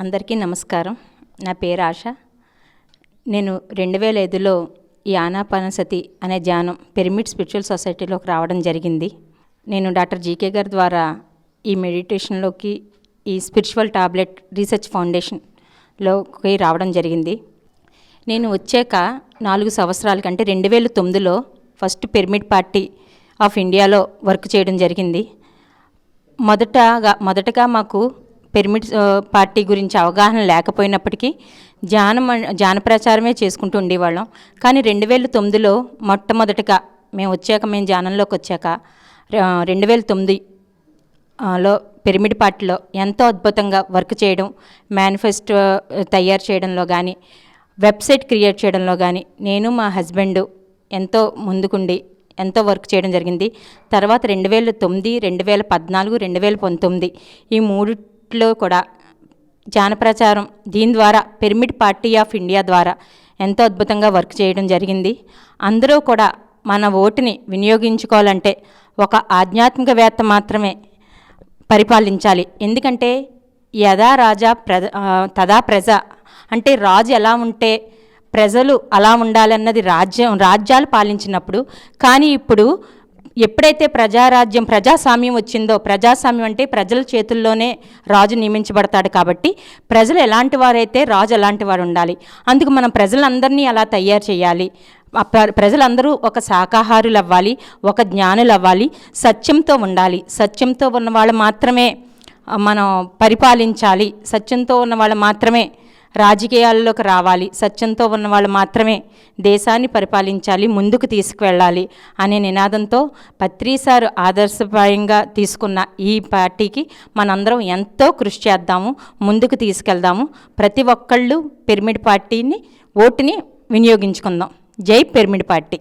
అందరికీ నమస్కారం. నా పేరు ఆశ. నేను రెండు వేల ఐదులో ఈ ఆనాపానసతి అనే ధ్యానం పిరమిడ్ స్పిరిచువల్ సొసైటీలోకి రావడం జరిగింది. నేను డాక్టర్ జీకే గారి ద్వారా ఈ మెడిటేషన్లోకి ఈ స్పిరిచువల్ టాబ్లెట్ రీసెర్చ్ ఫౌండేషన్లోకి రావడం జరిగింది. నేను వచ్చాక నాలుగు సంవత్సరాల కంటే రెండు వేల తొమ్మిదిలో ఫస్ట్ పిరమిడ్ పార్టీ ఆఫ్ ఇండియాలో వర్క్ చేయడం జరిగింది. మొదటగా మొదటగా మాకు పిరమిడ్ పార్టీ గురించి అవగాహన లేకపోయినప్పటికీ ధ్యానం అన్- ధ్యాన ప్రచారమే చేసుకుంటూ ఉండేవాళ్ళం. కానీ రెండు వేల తొమ్మిదిలో మొట్టమొదటగా మేము వచ్చాక మేము ధ్యానంలోకి వచ్చాక రెండు వేల తొమ్మిది లో పిరమిడ్ పార్టీలో ఎంతో అద్భుతంగా వర్క్ చేయడం మేనిఫెస్టో తయారు చేయడంలో కానీ వెబ్సైట్ క్రియేట్ చేయడంలో కానీ నేను మా హస్బెండ్ ఎంతో ముందుకుండి ఎంతో వర్క్ చేయడం జరిగింది. తర్వాత రెండు వేల తొమ్మిది రెండు వేల పద్నాలుగు రెండు వేల పంతొమ్మిది ఈ మూడు లో కూడా జానప్రచారం దీని ద్వారా పిరమిడ్ పార్టీ ఆఫ్ ఇండియా ద్వారా ఎంతో అద్భుతంగా వర్క్ చేయడం జరిగింది. అందరూ కూడా మన ఓటుని వినియోగించుకోవాలంటే ఒక ఆధ్యాత్మికవేత్త మాత్రమే పరిపాలించాలి. ఎందుకంటే యథా రాజా ప్రజ తదా ప్రజ అంటే రాజు ఎలా ఉంటే ప్రజలు అలా ఉండాలన్నది రాజ్యం రాజ్యాలు పాలించినప్పుడు. కానీ ఇప్పుడు ఎప్పుడైతే ప్రజారాజ్యం ప్రజాస్వామ్యం వచ్చిందో ప్రజాస్వామ్యం అంటే ప్రజల చేతుల్లోనే రాజు నియమించబడతాడు కాబట్టి ప్రజలు ఎలాంటి వారైతే రాజు ఎలాంటి వారు ఉండాలి. అందుకు మనం ప్రజలందరినీ అలా తయారు చేయాలి. ప్రజలందరూ ఒక శాకాహారులు అవ్వాలి ఒక జ్ఞానులు అవ్వాలి సత్యంతో ఉండాలి. సత్యంతో ఉన్న వాళ్ళు మాత్రమే మనం పరిపాలించాలి. సత్యంతో ఉన్న వాళ్ళు మాత్రమే రాజకీయాల్లోకి రావాలి సత్యంతో ఉన్న వాళ్ళు మాత్రమే దేశాన్ని పరిపాలించాలి ముందుకు తీసుకువెళ్ళాలి అనే నినాదంతో పత్రిసారు ఆదర్శప్రాయంగా తీసుకున్న ఈ పార్టీకి మనందరం ఎంతో కృషి చేద్దాము ముందుకు తీసుకెళ్దాము. ప్రతి ఒక్కళ్ళు పిరమిడ్ పార్టీని ఓటుని వినియోగించుకుందాం. జై పిరమిడ్ పార్టీ.